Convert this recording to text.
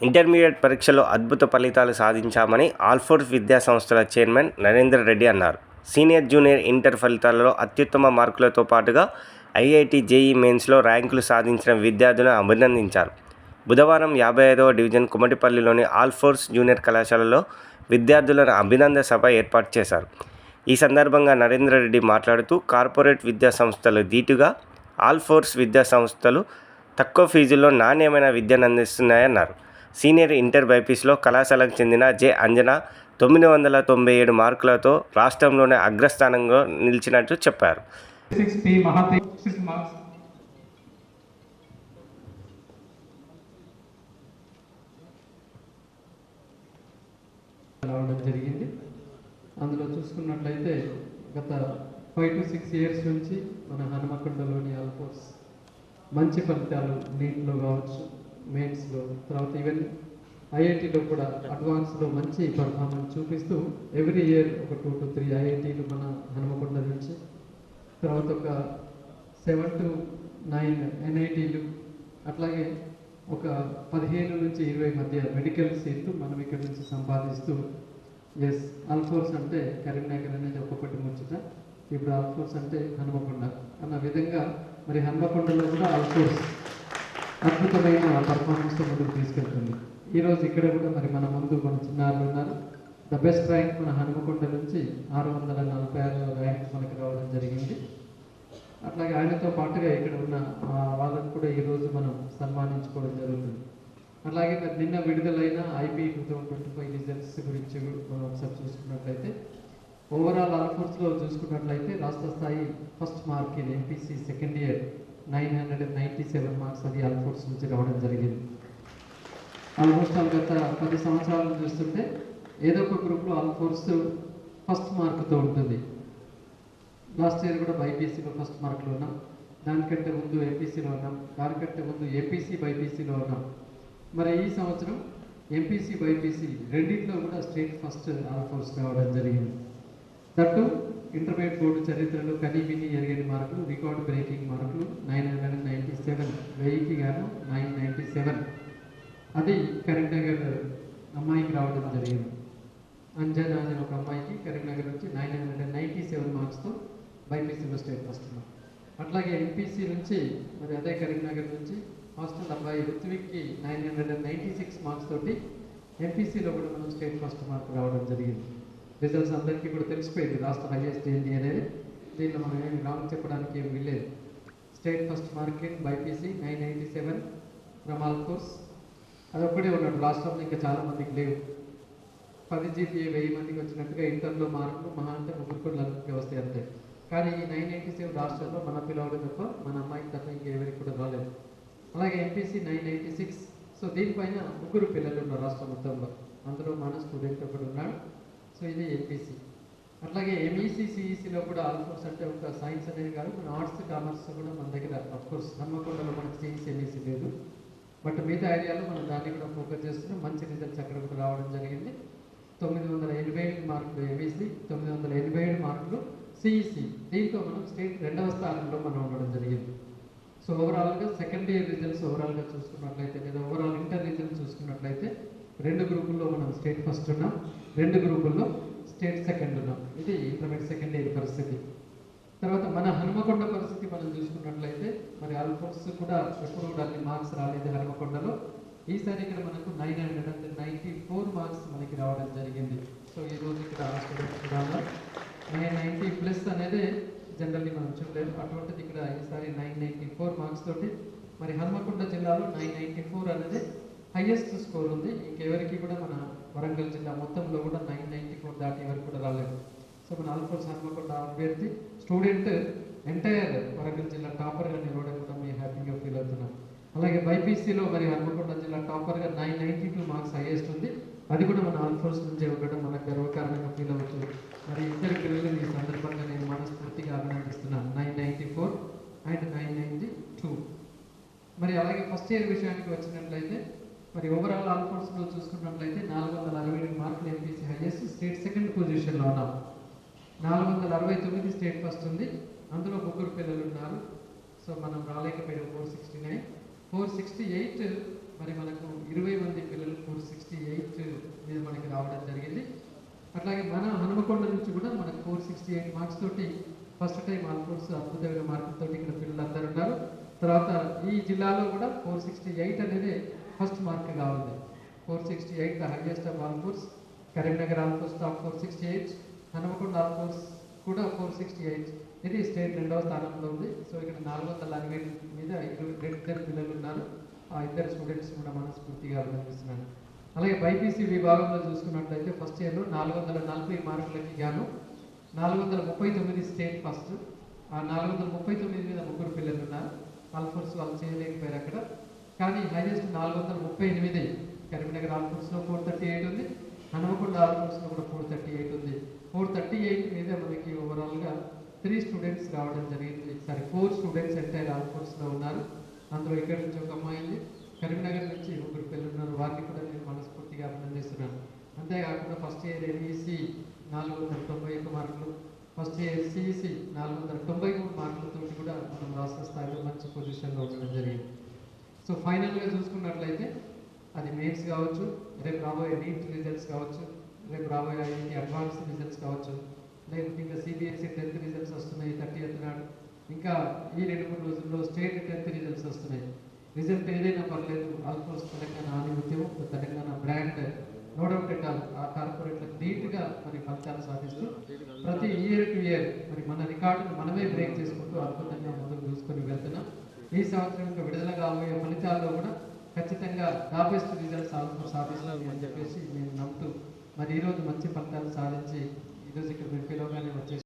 Intermediate పరీక్షలో అద్భుత ఫలితాలు సాధించామని ఆల్ఫోర్స్ విద్యా సంస్థల చైర్మన్ నరేందర్ రెడ్డి అన్నారు. సీనియర్ జూనియర్ ఇంటర్ ఫలితాలలో అత్యుత్తమ మార్కులతో పాటుగా ఐఐటి జేఈ మెయిన్స్లో ర్యాంకులు సాధించిన విద్యార్థులను అభినందించారు. బుధవారం యాభై ఐదవ డివిజన్ కుమటిపల్లిలోని ఆల్ఫోర్స్ జూనియర్ కళాశాలలో విద్యార్థులను అభినందన సభ ఏర్పాటు చేశారు. ఈ సందర్భంగా నరేంద్ర రెడ్డి మాట్లాడుతూ కార్పొరేట్ విద్యా సంస్థలు దీటుగా ఆల్ఫోర్స్ విద్యా సంస్థలు తక్కువ ఫీజుల్లో నాణ్యమైన విద్యను అందిస్తున్నాయన్నారు. సీనియర్ ఇంటర్ బైపీస్లో కళాశాలకు చెందిన జె. అంజన తొమ్మిది వందల తొంభై ఏడు మార్కులతో రాష్ట్రంలోనే అగ్రస్థానంలో నిలిచినట్టు చెప్పారు. రావడం జరిగింది. అందులో చూసుకున్నట్లయితే గత ఫైవ్ టు సిక్స్ ఇయర్స్ నుంచి మన హనుమకొండలోని ఆల్ఫోర్స్ మంచి ఫలితాలు నీట్లో కావచ్చు. మెయిన్స్లో తర్వాత ఈవెన్ ఐఐటీలో కూడా అడ్వాన్స్లో మంచి పర్ఫార్మెన్స్ చూపిస్తూ ఎవ్రీ ఇయర్ ఒక టూ టు త్రీ ఐఐటీలు మన హనుమకొండ నుంచి తర్వాత ఒక సెవెన్ టు నైన్ ఎన్ఐటీలు అట్లాగే ఒక పదిహేను నుంచి ఇరవై మధ్య మెడికల్ సీట్లు మనం ఇక్కడ నుంచి సంపాదిస్తూ ఎస్ అల్ఫోర్స్ అంటే కరీంనగర్ అనేది ఒక్కొక్కటి ముచ్చట ఇప్పుడు అల్ఫోర్స్ అంటే హనుమకొండ అన్న విధంగా మరి హనుమకొండలో కూడా అల్ఫోర్స్ అద్భుతమైన పర్ఫార్మెన్స్తో ముందుకు తీసుకెళ్తుంది. ఈరోజు ఇక్కడ కూడా మరి మన ముందు మన చిన్నారులు ఉన్నారు. ద బెస్ట్ ర్యాంక్ మన హనుమకొండ నుంచి ఆరు వందల నలభై ఆరు ర్యాంక్ మనకు రావడం జరిగింది. అట్లాగే ఆయనతో పాటుగా ఇక్కడ ఉన్న వాళ్ళకు వాళ్ళని కూడా ఈరోజు మనం సన్మానించుకోవడం జరుగుతుంది. అలాగే మరి నిన్న విడుదలైన IP two thousand twenty five results గురించి మనం ఒకసారి చూసుకున్నట్లయితే ఓవరాల్ ఆల్ఫోర్స్లో చూసుకున్నట్లయితే రాష్ట్ర స్థాయి first mark in MPC second year nine hundred ninety seven marks అది ఆల్ఫోర్స్ నుంచి రావడం జరిగింది. ఆల్మోస్ట్ ఆల్ గత పది సంవత్సరాలు చూస్తుంటే ఏదో ఒక గ్రూప్లో ఆల్ఫోర్స్ ఫస్ట్ మార్కుతో ఉంటుంది. లాస్ట్ ఇయర్ కూడా బైపీసీలో ఫస్ట్ మార్కులో ఉన్నాం. దానికంటే ముందు ఎంపీసీలో ఉన్నాం. దానికంటే ముందు ఎంపీసీ బైపీసీలో ఉన్నాం. మరి ఈ సంవత్సరం ఎంపీసీ బైపీసీ రెండింటిలో కూడా స్టేట్ ఫస్ట్ ఆల్ఫోర్స్ రావడం జరిగింది. దట్టు ఇంటర్మీడియట్ బోర్డు చరిత్రలో కనీవిని ఎరగని మార్కులు రికార్డ్ బ్రేకింగ్ మార్కులు నైన్ హండ్రెడ్ నైంటీ సెవెన్ వెయ్యికి గాను నైన్ నైంటీ సెవెన్ అది కరీంనగర్ అమ్మాయికి రావడం జరిగింది. అంజనా అనే ఒక అమ్మాయికి కరీంనగర్ నుంచి nine hundred and ninety seven మార్క్స్తో బైపీసీలో స్టేట్ ఫస్ట్ అట్లాగే ఎంపీసీ నుంచి మరి అదే కరీంనగర్ నుంచి హాస్టల్ అబ్బాయి ఋత్విక్కి nine hundred and ninety six marks తోటి ఎంపీసీలో కూడా మనం స్టేట్ ఫస్ట్ మార్క్ రావడం జరిగింది. రిజల్ట్స్ అందరికీ కూడా తెలిసిపోయింది రాష్ట్ర హైయెస్ట్ ఏంటి అనేది. దీనిలో మనం ఏమి రాంగ్ చెప్పడానికి ఏమి వీల్లేదు. State first market BiPC nine ninety seven ప్రమాల్ course. అదొక్కడే ఉన్నాడు రాష్ట్రంలో ఇంకా చాలా మందికి లేవు. పది జీపీఏ వెయ్యి మందికి వచ్చినట్టుగా ఇంటర్లో మార్కులు మహా అంటే ముగ్గురు నలుగురికి వస్తాయి అంతే. కానీ ఈ నైన్ ఎయిటీ సెవెన్ రాష్ట్రంలో మన పిల్లవాడు తప్ప మన అమ్మాయికి తప్ప ఇంకెవరికి కూడా రాలేదు. అలాగే MPC nine eighty six. So దీనిపైన ముగ్గురు పిల్లలు ఉన్నారు రాష్ట్రం మొత్తంలో. అందులో మన స్టూడెంట్ ఒకడు ఉన్నాడు. ఇది ఎంపీసీ అట్లాగే ఎంఈసీ సిఈసీలో కూడా ఆల్ఫోర్స్ అంటే ఒక సైన్స్ అనేది కాదు మన ఆర్ట్స్ కామర్స్ కూడా మన దగ్గర అఫ్కోర్స్ హన్మకొండలో మనకి సిఈసీ ఎంఈసీ లేదు. బట్ మిగతా ఏరియాలో మనం దాన్ని కూడా ఫోకస్ చేస్తున్నాం. మంచి రిజల్ట్స్ అక్కడ కూడా రావడం జరిగింది. తొమ్మిది వందల ఎనభై ఏడు మార్కులు ఎంఈసీ తొమ్మిది వందల ఎనభై ఏడు మార్కులు సిఈసీ దీంతో మనం స్టేట్ రెండవ స్థానంలో మనం ఉండడం జరిగింది. సో ఓవరాల్గా సెకండ్ ఇయర్ రిజల్ట్స్ ఓవరాల్గా చూసుకున్నట్లయితే లేదా ఓవరాల్ ఇంటర్ రిజల్ట్స్ చూసుకున్నట్లయితే రెండు గ్రూపుల్లో మనం స్టేట్ ఫస్ట్ ఉన్నాం రెండు గ్రూపుల్లో స్టేట్ సెకండ్ ఉన్నాం. ఇది ఇంటర్మీడియట్ సెకండ్ ఇయర్ పరిస్థితి. తర్వాత మన హనుమకొండ పరిస్థితి మనం చూసుకున్నట్లయితే మరి ఆల్ఫోర్స్ కూడా ఎప్పుడు కూడా అన్ని మార్క్స్ రాలేదు హనుమకొండలో. ఈసారి ఇక్కడ మనకు నైన్ హండ్రెడ్ అంటే నైంటీ ఫోర్ మార్క్స్ మనకి రావడం జరిగింది. సో ఈ రోజు ఇక్కడ స్టూడెంట్స్ కూడా నైన్ నైంటీ ప్లస్ అనేది జనరల్లీ మనం చూడలేదు అటువంటిది ఇక్కడ ఈసారి నైన్ నైంటీ ఫోర్ మార్క్స్ తోటి. మరి హనుమకొండ జిల్లాలో నైన్ నైంటీ ఫోర్ అనేది హైయెస్ట్ స్కోర్ ఉంది. ఇంకెవరికి కూడా మన వరంగల్ జిల్లా మొత్తంలో కూడా నైన్ నైంటీ ఫోర్ దాటి ఎవరికి కూడా రాలేదు. సో మన ఆల్ఫోర్స్ హనుమకొండ అభ్యర్థి స్టూడెంట్ ఎంటైర్ వరంగల్ జిల్లా టాపర్గా నిలవడం కూడా మేము హ్యాపీగా ఫీల్ అవుతున్నాం. అలాగే బైపీసీలో మరి హనుమకొండ జిల్లా టాపర్గా nine ninety two marks highest ఉంది. అది కూడా మన ఆల్ఫోర్స్ నుంచి ఇవ్వడం మనకు గర్వకారణంగా ఫీల్ అవుతుంది. మరి ఇద్దరు పిల్లలు ఈ సందర్భంగా నేను మనస్ఫూర్తిగా అభినందిస్తున్నాను. Nine ninety four and nine ninety two మరి అలాగే ఫస్ట్ ఇయర్ విషయానికి వచ్చినట్లయితే మరి ఓవరాల్ ఆల్ఫోర్స్లో చూసుకున్నట్లయితే నాలుగు వందల అరవై ఏడు మార్కులు ఎంపీసీ హైయెస్ట్ స్టేట్ సెకండ్ పొజిషన్లో ఉన్నాం. నాలుగు వందల అరవై తొమ్మిది స్టేట్ ఫస్ట్ ఉంది. అందులో ముగ్గురు పిల్లలు ఉన్నారు. సో మనం రాలేకపోయాం four sixty nine four sixty eight మరి మనకు ఇరవై మంది పిల్లలు ఫోర్ సిక్స్టీ ఎయిట్ మీద మనకి రావడం జరిగింది. అట్లాగే మన హనుమకొండ నుంచి కూడా మనకు ఫోర్ సిక్స్టీ ఎయిట్ మార్క్స్ తోటి ఫస్ట్ టైం ఆల్ఫోర్స్ అద్భుతమైన మార్కులతో ఇక్కడ పిల్లలు అందరూ ఉన్నారు. తర్వాత ఈ జిల్లాలో కూడా ఫోర్ సిక్స్టీ ఎయిట్ అనేది ఫస్ట్ మార్క్ కావాలి. Four sixty eight highest of Alphores Karimnagar Alphores top four sixty eight. Hanumakonda Alphores కూడా ఫోర్ సిక్స్టీ ఎయిట్. ఇది స్టేట్ రెండవ స్థానంలో ఉంది. సో ఇక్కడ నాలుగు వందల అరవై మీద ఇద్దరు ఇద్దరు పిల్లలు ఉన్నారు. ఆ ఇద్దరు స్టూడెంట్స్ కూడా మనస్ఫూర్తిగా అభినందిస్తున్నాను అలాగే బైపీసీ విభాగంలో చూసుకున్నట్లయితే ఫస్ట్ ఇయర్లో నాలుగు వందల నలభై మార్కులకి గాను నాలుగు వందల ముప్పై తొమ్మిది స్టేట్ ఫస్ట్. ఆ నాలుగు వందల ముప్పై తొమ్మిది మీద ముగ్గురు పిల్లలు ఉన్నారు. ఆల్ఫోర్స్ వాళ్ళు చేయలేకపోయారు అక్కడ. కానీ హైయెస్ట్ నాలుగు వందల ముప్పై ఎనిమిది. కరీంనగర్ ఆల్ఫోర్స్లో ఫోర్ థర్టీ ఎయిట్ ఉంది. హనుమకొండ ఆల్ఫోర్స్లో కూడా ఫోర్ థర్టీ ఎయిట్ ఉంది. ఫోర్ థర్టీ ఎయిట్ మీద మనకి ఓవరాల్గా త్రీ స్టూడెంట్స్ రావడం జరిగింది. సారీ ఫోర్ స్టూడెంట్స్ ఎంటైర్ ఆల్ఫోర్స్లో ఉన్నారు. అందులో ఇక్కడ నుంచి ఒక అమ్మాయి కరీంనగర్ నుంచి ముగ్గురు పిల్లలు ఉన్నారు. వారిని కూడా నేను మనస్ఫూర్తిగా అభినందిస్తున్నాను. అంతేకాకుండా ఫస్ట్ ఇయర్ ఎంఈసి నాలుగు వందల తొంభై ఒక్క మార్కులు. ఫస్ట్ ఇయర్ సిఈసి నాలుగు వందల తొంభై మూడు మార్కులతో కూడా మనం రాష్ట్ర స్థాయిలో మంచి పొజిషన్లో ఉండడం జరిగింది. సో ఫైనల్గా చూసుకున్నట్లయితే అది మెయిన్స్ కావచ్చు రేపు రాబోయే నీట్ రిజల్ట్స్ కావచ్చు రేపు రాబోయే అడ్వాన్స్ రిజల్ట్స్ కావచ్చు లేకపోతే ఇంకా సిబిఎస్ఈ టెన్త్ రిజల్ట్స్ వస్తున్నాయి థర్టీ నాడు. ఇంకా ఈ రెండు మూడు రోజుల్లో స్టేట్ టెన్త్ రిజల్ట్స్ వస్తున్నాయి. రిజల్ట్ ఏదైనా పర్లేదు ఆల్మోస్ట్ తెలంగాణ ఆధిపత్యం Telangana brand no doubt at all ఆ కార్పొరేట్లకు నీట్గా మరి ఫలితాలు సాధిస్తూ ప్రతి ఇయర్ టు ఇయర్ మరి మన రికార్డును మనమే బ్రేక్ చేసుకుంటూ అద్భుతంగా ఈ సంవత్సరం ఇంకా విడుదల కాబోయే ఫలితాల్లో కూడా ఖచ్చితంగా దా బెస్ట్ రిజల్ట్స్ ఆల్మోస్ట్ అని చెప్పేసి నేను నమ్ముతూ మరి ఈరోజు మంచి ఫలితాలు సాధించి ఈరోజు ఇక్కడ మీరు పిలవగానే వచ్చేసి